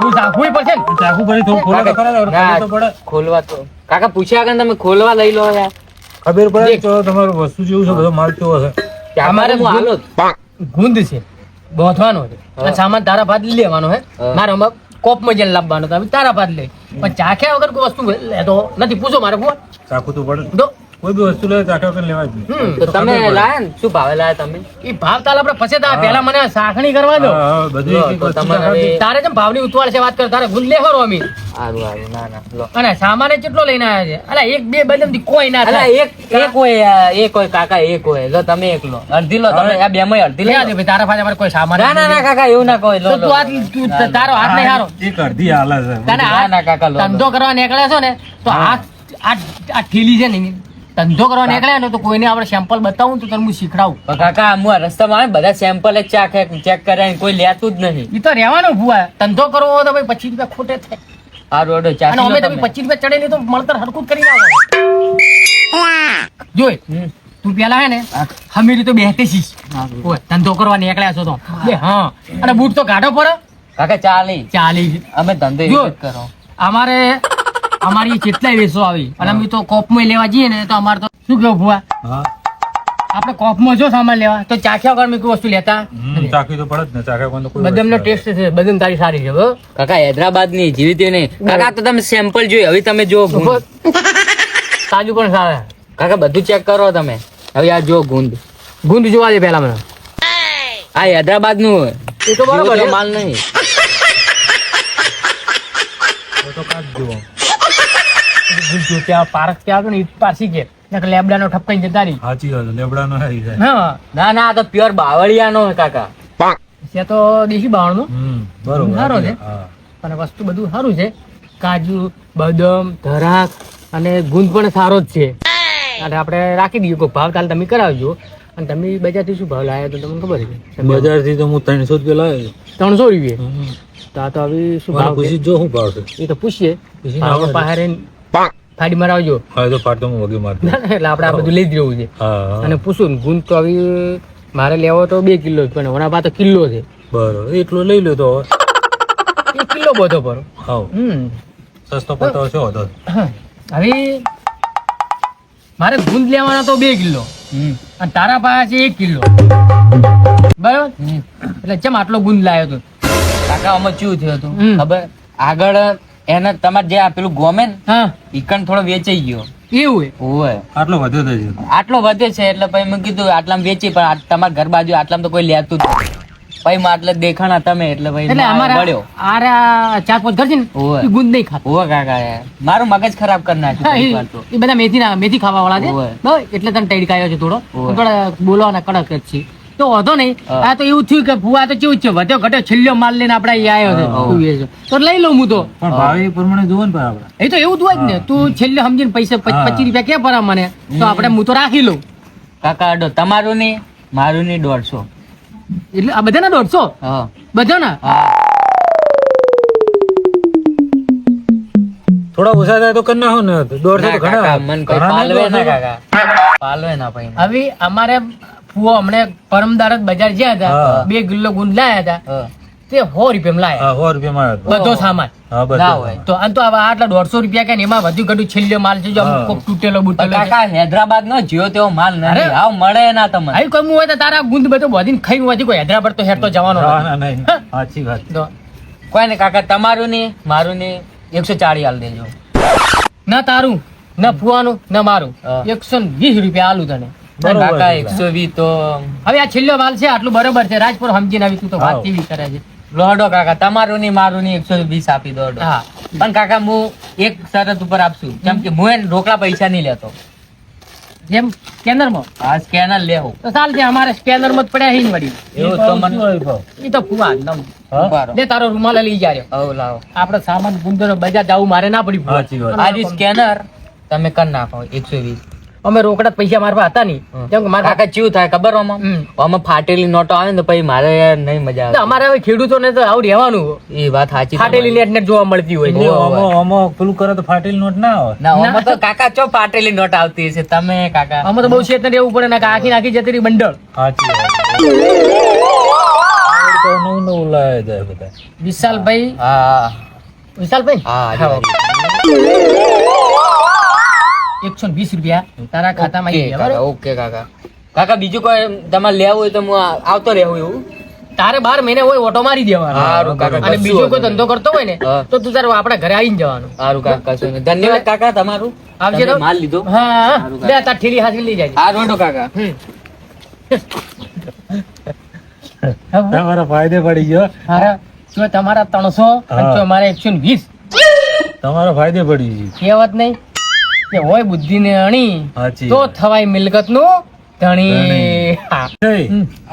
તું ઝાંખવું પડશે ને? ચાકુ ફરી થોડું ખોલો તો ખરા, તો પડે. ખોલવા તો. કાકા પૂછ્યા આગળ તમે ખોલવા લઈ લો યાર. ખબર પડે તો તમારું વસ્તુ જેવું છે બધો માલ કેવો છે. અમારે હું હાલો ગુંદ છે. બોથવાનો છે. અને સામાન તારા ભાત લઈ લેવાનો હે. મારે કોપમાં જઈને લાવવાનો તો હવે તારા ભાત લે પણ ચાખ્યા વગર કોઈ વસ્તુ લેતો નથી. પૂછો મારે ફોન ચાકુ તો પડે કોઈ બી વસ્તુ લે ચાકુ વગર લેવા જ નહીં. તો તમે લાયા ને? શું ભાવે લાયા તમે? ઈ ભાવ તાલ આપણે પછી તાર પહેલા મને સાખણી કરવા દો. બધી તારે જેમ ભાવની ઉતવાળ છે વાત કર તારે ગુલ લેહો રોમી. આરું આરું ના ના લો. અને સામાને કેટલો લઈને આવ્યા છે? અલા એક બે બદમથી કોઈ ના થાય. એક એક હોય એક હોય કાકા એક હોય. લો તમે એક લો. અડધી લો તમે આ બે માં અડધી લઈ આવજો ભાઈ, તારા પાસે અમારે કોઈ સામાન ના ના ના કાકા એવું ના કોઈ. લો તો આ તું તારો હાથ નહીં હારો. એક અડધી હાલે છે. તને ના, ના, કાકા, લો. ધંધો કરવા નીકળ્યા છો ને તો હાથ આ આ ઠેલી છે ને ધંધો કરવા નીકળ્યા ને તો કોઈને આપણે સેમ્પલ બતાવું તો તને હું શીખડાવું. કાકા હું રસ્તામાં આવે બધા સેમ્પલ જ ચાખે ચેક કર્યા કોઈ લેતું જ નહીં. એ તો રહેવાનું ભૂવા. ધંધો કરવો હોય તો ભાઈ પચીસ રૂપિયા ખોટે થાય. સારું અડો અને અમે તમે. પચીસ રૂપિયા ચડે નહીં તો મળતર હરકું કરી નાખો. જોઈ તું પેલા હે ને હમીરી તો બેહતે છીસ ધંધો કરવા નીકળ્યા છો તો. બે હા. અને બૂટ તો કાઢો પડે. કાકા ચાલી. ચાલી અમે ધંધો કરો. અમારે અમારી કેટલાય વેસો આવી. અને અમે તો કોપમાં લેવા જઈએ ને તો અમારે તો શું કેવું ભુવા? આપણે કોપમાં જો સામાન લેવા તો ચાખ્યા વગર મેં કોઈ વસ્તુ લેતા ચાખી તો પડે જ ને ચાખ્યા વગર કોઈ બદામનો ટેસ્ટ છે બદામ તારી સારી છે હો. કાકા હૈદરાબાદની જીવી નહીં કાકા તો તમે સેમ્પલ જોઈ હવે તમે જો ગુંદ. પણ સારા. કાકા બધું ચેક કરો તમે. હવે આ જો ગુંદ. ગુંદ જોવા દે પેલા મને. આ હૈદરાબાદનું એ તો બરાબર માલ નહીં. તો તો કાંઈ જુઓ. ત્યાં પાર્ક ત્યાં આવે ને પારસી કે નકર લેબડાનો ઠપકાઈ જતા રહી. સાચી વાત છે, લેબડાનો હારી જાય હા. ના ના આ તો પ્યોર બાવળિયા નો કાકા. છે તો દેશી બાવળનું. બરોબર સારો છે. અને વસ્તુ બધું સારું છે. કાજુ બદામ ધરાક અને ગુંદ પણ સારો જ છે. અને આપણે રાખી દઈએ કોઈ ભાવ તાલ તમે કરાવજો. અને તમે બજારથી શું ભાવ લાવ્યા તો તમને ખબર છે? બજારથી તો હું ત્રણસો રૂપિયા લાવ્યો ત્રણસો રૂપિયા. તો આ તો હવે શું ભાવ પૂછી જો શું ભાવ છે? એ તો પૂછીએ. પાસે રહીને. ફાડી મરાવજો. હા તો પાડતો હું વગી મારતો. એટલે આપણે આ બધું લઈ જ છે. અને પૂછું ગુંદ તો આવી મારે લેવો તો બે કિલો જ પણ ઓના પાસે કિલો છે. બરોબર. એટલો લઈ લો તો કિલો બધો ભરો હા હમ. સસ્તો પડતો છો તો હવે મારે ગુંદ લેવાના તો બે કિલો. અને તારા પાસે એક કિલો. બરાબર? એટલે ચમ આટલો ગુંદ લાવ્યો હતો કાકા આમાં શું થયું હતું. ખબર? આગળ એને તમારે જે આ પેલું ગોમે ને હા ઈકણ થોડો વેચાઈ ગયો. એવું ઓય આટલો વધ્યો તો છે આટલો વધે છે એટલે પછી મેં કીધું આટલામાં વેચી પણ તમારા ઘર બાજુ આટલામાં તો કોઈ લેતું જ પછી માં એટલે દેખાણા તમે એટલે ભાઈ એટલે મારે અમારા મળ્યો. આરા ચાર પાંચ ઘર છે ને ઓવે. ગુંદ નહીં ખાતો. ઓવે કાકા મારું મગજ ખરાબ કરી નાખ્યું એ વાર તો. એ બધા મેથી ના મેથી ખાવા વાળા છે એટલે તને ટેડી કાયો છે થોડો. ઓવે. થોડા બોલવાના કડક જ છે. તો વાંધો નહીં. આ તો એવું થયું કે ફુવા તો કેવું છે. વધ્યો ઘટ્યો. છેલ્લો માલ લઈને આપણે આવ્યો છે. તું લઈ લઉં હું તો. પણ ભાવે પ્રમાણે જોવો ને આપણે. એ તો એવું જોવા જ ને. તું છેલ્લે સમજીને પૈસા પચીસ રૂપિયા ક્યાં ભરા મને? તો આપણે હું તો રાખી લઉં. કાકા અડો તમારું નહીં મારું નહીં દોઢસો. એટલે આ બધાના દોઢસો? હા. બધાના? થોડા ઓછા થાય તો કરી નાખો ને. દોઢસો ઘણા. મન પાલવે ના કાકા. પાલવે ના પછી હવે અમારે ફુવો હમણે પરમદાર બજાર ગયા હતા બે કિલો ગુંદ લાયા હતા. તે સો રૂપિયા લાયા. સો રૂપિયા બધો સામાન. હા ના બધું હોય. તો આમ તો આટલા દોઢસો રૂપિયા કે એમાં વધુ ઘટું છેલ્લો માલ છે જો અમુક કોક તૂટેલો બૂટેલો કાકા હૈદરાબાદ નો જીઓ તેવો માલ. નથી. આવ મળે ના તમને. આવી કોઈ હોય તો તારા ગુંદ બધો વધીને ખાઈ વધી કોઈ હૈદરાબાદ તો હેરતો જવાનો ના. ના નહીં. સાચી વાત. કોઈ ને કાકા તમારું નહીં મારું નહીં. એકસો ચાળી હાલ દેજો. ના તારું ના ફુવાનું ના મારું. એકસો વીસ રૂપિયા આલું તને. કાકા એકસો વીસ તો હવે આ છેલ્લો માલ છે આટલું બરોબર છે. રાજપુર સમજીને આવી તું તો વાત કેવી કરે છે? લોડો કાકા તમારું ની મારું ની એકસો વીસ આપી દો હા. પણ કાકા હું એક શરત ઉપર આપશું. કેમ કે હું એને રોકડા પૈસા નહીં લેતો. જેમ સ્કેનરમાં? હા સ્કેનર લેવું. તો ચાલ છે અમારે સ્કેનરમાં પડ્યા હી વળી. એવું તો મને એ તો ફુવા નમ? લે તારો રૂમાલ લઈ જારે હવ લાવો. આપણે સામાન ગુંદરનો બજાર જવું મારે ના પડી ફુવા. સાચી વાત. આ જે સ્કેનર તમે કરી નાખો એકસો વીસ. અમે રોકડા પૈસા મારવા હતા નહીં. કેમ કે મારા કાકા ચીવું થાય ખબર આમાં? આમાં ફાટેલી નોટો આવે ને તો પછી મારે યાર નહીં મજા આવે અમારે હવે ખેડૂતોને તો આવું રહેવાનું. એ વાત સાચી ફાટેલી નેટ નેટ જોવા મળતી હોય. છે. આમાં- આમાં પેલું કરે તો ફાટેલી નોટ ના આવે. ના આમાં તો કાકા ચો ફાટેલી નોટ આવતી હશે? તમે કાકા? આમાં તો બહુ શેત રહેવું પડે ને આખી આખી જતી રહી બંડળ. સાચી નવું નવું લાયા બધા. વિશાલભાઈ? હા હા. વિશાલભાઈ? હા એકસો વીસ રૂપિયા. તારા ખાતામાં આવી ઓકે ગયા, કાકા ઓકે કાકા. કાકા બીજું કોઈ તમારે લેવું હોય તો હું આવતો રહેવું એવું? તારે બાર મહિને હોય ઓટો મારી દેવાનો. અને બીજો કોઈ ધંધો કરતો હોય ને તો તું તારે આપણા ઘરે આવીને જવાનું. સારું કાકા કશું. ધન્યવાદ કાકા તમારું. આવજે તો. માલ લીધો. હા હા. લે તાર ઠેલી હાથે લઈ જાય આ રોડો કાકા. તમારા ફાયદે પડી ગયો. હા. જો તમારા ત્રણસો અને હા. જો અમારે એકસો વીસ. તમારા ફાયદે પડી ગયો. કહેવત નહીં. કે હોય બુદ્ધિ ને અણી તો થવાય મિલકતનું ધણી.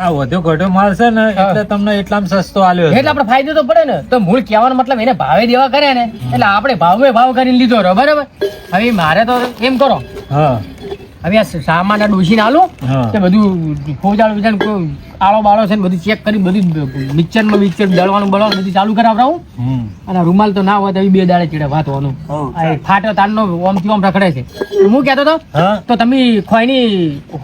આ વધુ ઘટો માલ છે ને. એટલે તમને એટલામાં સસ્તો આલ્યો એટલે આપણે ફાયદો તો પડે ને તો મૂળ કહેવાનો મતલબ એને ભાવે દેવા કરે ને એટલે આપણે ભાવે ભાવ કરીને લીધો બરાબર? હવે મારે તો એમ કરો. હા. હવે આ સામાન ડોસીને આલો તે બધું ફોજાળ વિજાળ આળો બાળો છે ને બધું ચેક કરી બધું મિક્સરમાં મિક્સર દળવાનું બળવાનું બધું ચાલુ કરાવડાવું અને રૂમાલ તો ના હોય તો બે દાડે ચીડે એ ફાટ્યો તારનો ઓમથી ઓમ રખડે છે. હું કહેતો હતો? તો તમે ખોઈની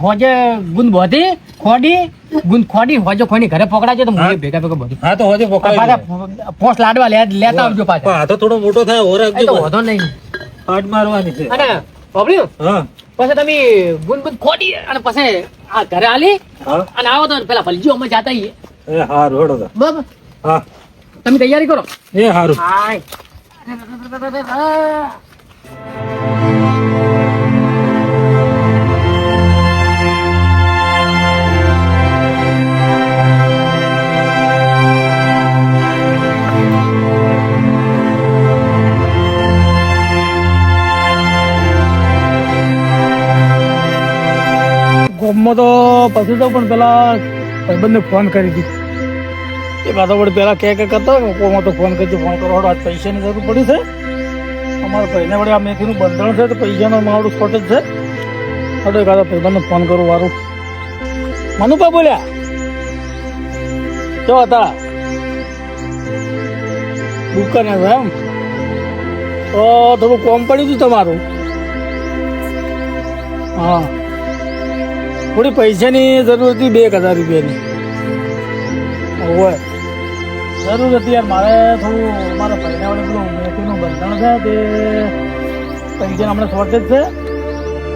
હોજે ગુંદ બોધી ખોડી ગુંદ ખોડી હોજે ખોઈની ઘરે પકડાજો તો હું ભેગા ભેગા બધું. હા તો હોજે આ પકડાઈ પોસ્ટ લાડવા લે- લેતા આવજો પાછા. હા તો થોડો મોટો થાય ઓરે તો વધો નહીં. હાથ મારવાની છે. અને બાબલ્યું, હા. પછી તમે ગુનગુન ખોટી અને પછી આ ઘરે આલી અને આવો તો પેલા ભલજીઓ અમે જાતા આવીએ એ હારું હેડો તો. બરાબર? હા. તમે તૈયારી કરો. એ હારું. હાય. ગામમાં તો પછી તો પણ પેલા ભાઈબંધને ફોન કરી દીધી. એ પાછો વળી પેલા કે કે કરતો કે કોમાં તો ફોન કરજો ફોન કરો. આજ પૈસાની જરૂર પડી છે. અમારા ભાઈને વળી આ મેથીનું બંધણ છે, તો પૈસાનો મારું શોર્ટેજ છે. હડો કાતો ભાઈબંધને ફોન કરું, વારું. મનુભા બોલ્યા? કેવા હતા? દુકાન છે એમ? તો થોડું કોમ પડી હતું તમારું. હા. થોડી પૈસાની જરૂર હતી બે એક હજાર રૂપિયાની. હોય જરૂર હતી યાર, મારે થોડું મારા ભાઈને વડે પેલું મેથીનું બંધણ છે તે પૈસા હમણાં શોર્ટેજ છે.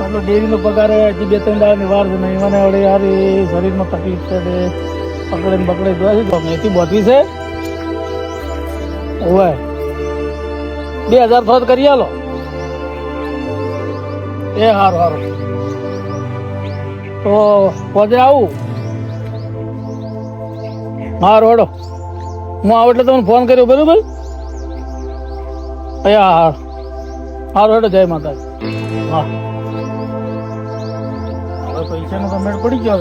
એટલે ડેરીનો પગાર હજી બે ત્રણ દાડાની વાર છે નહીં. મને વડે યાર એ શરીરમાં તકલીફ છે તે પકડે પકડે જોવા છે. મેથી બોતવી છે. હોય બે હજાર થોડ કરી આલો. એ સારું સારું પોતે આવું. હા રોડો હું આવું એટલે તમને ફોન કર્યો, બરોબર? હા હા. હા જય માતાજી. હા. હવે તો મેળ પડી ગયો